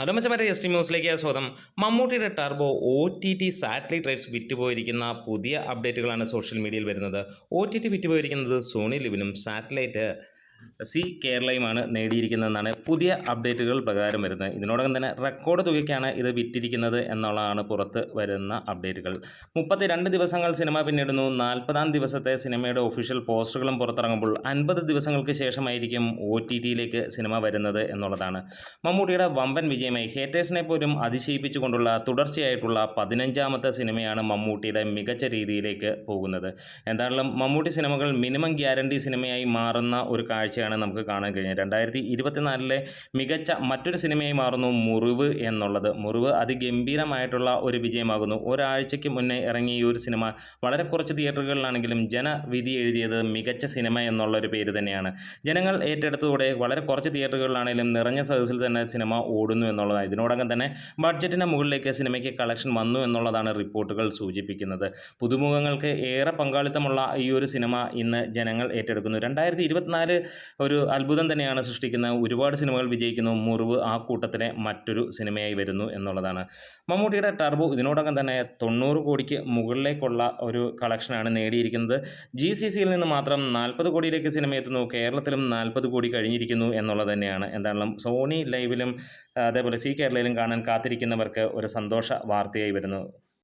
Hello മച്ചമാരെ S T ന്യൂസിലേക്ക് സ്വാഗതം. മമ്മൂട്ടിയുടെ Turbo O T T satellite rights വിറ്റുപോയിരിക്കുന്ന പുതിയ അപ്ഡേറ്റുകളാണ് സോഷ്യൽ മീഡിയയിൽ വരുന്നത്. ഒ ടി ടി വിറ്റുപോയിരിക്കുന്നത് സോണി ലിവിനും സാറ്റലൈറ്റ് സി കേരളയുമാണ് നേടിയിരിക്കുന്നതെന്നാണ് പുതിയ അപ്ഡേറ്റുകൾ പ്രകാരം വരുന്നത്. ഇതിനോടകം തന്നെ റെക്കോർഡ് തുകയ്ക്കാണ് ഇത് വിറ്റിരിക്കുന്നത് എന്നുള്ളതാണ് പുറത്ത് വരുന്ന അപ്ഡേറ്റുകൾ. മുപ്പത്തി രണ്ട് ദിവസങ്ങൾ സിനിമ പിന്നിടുന്നു. നാൽപ്പതാം ദിവസത്തെ സിനിമയുടെ ഒഫീഷ്യൽ പോസ്റ്ററുകളും പുറത്തിറങ്ങുമ്പോൾ അൻപത് ദിവസങ്ങൾക്ക് ശേഷമായിരിക്കും ഒ ടി ടിയിലേക്ക് സിനിമ വരുന്നത് എന്നുള്ളതാണ്. മമ്മൂട്ടിയുടെ വമ്പൻ വിജയമായി ഹേറ്റേഴ്സിനെ പോലും അതിശയിപ്പിച്ചുകൊണ്ടുള്ള തുടർച്ചയായിട്ടുള്ള പതിനഞ്ചാമത്തെ സിനിമയാണ് മമ്മൂട്ടിയുടെ മികച്ച രീതിയിലേക്ക് പോകുന്നത്. എന്തായാലും മമ്മൂട്ടി സിനിമകൾ മിനിമം ഗ്യാരണ്ടി സിനിമയായി മാറുന്ന ഒരു കാഴ്ചയാണ് നമുക്ക് കാണാൻ കഴിഞ്ഞത്. രണ്ടായിരത്തി ഇരുപത്തിനാലിലെ മികച്ച മറ്റൊരു സിനിമയായി മാറുന്നു മുറിവ് എന്നുള്ളത്. മുറിവ് അതിഗംഭീരമായിട്ടുള്ള ഒരു വിജയമാകുന്നു. ഒരാഴ്ചയ്ക്ക് മുന്നേ ഇറങ്ങിയ ഈ ഒരു സിനിമ വളരെ കുറച്ച് തിയേറ്ററുകളിലാണെങ്കിലും ജനവിധി എഴുതിയത് മികച്ച സിനിമ എന്നുള്ള ഒരു പേര് തന്നെയാണ്. ജനങ്ങൾ ഏറ്റെടുത്തതോടെ വളരെ കുറച്ച് തിയേറ്ററുകളിലാണെങ്കിലും നിറഞ്ഞ സദസ്സിൽ തന്നെ സിനിമ ഓടുന്നു എന്നുള്ളതാണ്. ഇതിനോടകം തന്നെ ബഡ്ജറ്റിന് മുകളിലേക്ക് സിനിമയ്ക്ക് കളക്ഷൻ വന്നു എന്നുള്ളതാണ് റിപ്പോർട്ടുകൾ സൂചിപ്പിക്കുന്നത്. പുതുമുഖങ്ങൾക്ക് ഏറെ പങ്കാളിത്തമുള്ള ഈ ഒരു സിനിമ ഇന്ന് ജനങ്ങൾ ഏറ്റെടുക്കുന്നു. രണ്ടായിരത്തി ഇരുപത്തിനാല് ഒരു അത്ഭുതം തന്നെയാണ് സൃഷ്ടിക്കുന്നത് ഒരുപാട് സിനിമകൾ വിജയിക്കുന്നു. മുറിവ് ആ കൂട്ടത്തിലെ മറ്റൊരു സിനിമയായി വരുന്നു എന്നുള്ളതാണ്. മമ്മൂട്ടിയുടെ ടർബോ ഇതിനോടകം തന്നെ തൊണ്ണൂറ് കോടിക്ക് മുകളിലേക്കുള്ള ഒരു കളക്ഷനാണ് നേടിയിരിക്കുന്നത്. ജി സി സിയിൽ നിന്ന് മാത്രം നാൽപ്പത് കോടിയിലേക്ക് സിനിമ എത്തുന്നു. കേരളത്തിലും നാൽപ്പത് കോടി കഴിഞ്ഞിരിക്കുന്നു എന്നുള്ളത് തന്നെയാണ്. എന്തായാലും സോണി ലൈവിലും അതേപോലെ സി കേരളയിലും കാണാൻ കാത്തിരിക്കുന്നവർക്ക് ഒരു സന്തോഷ വാർത്തയായി വരുന്നു.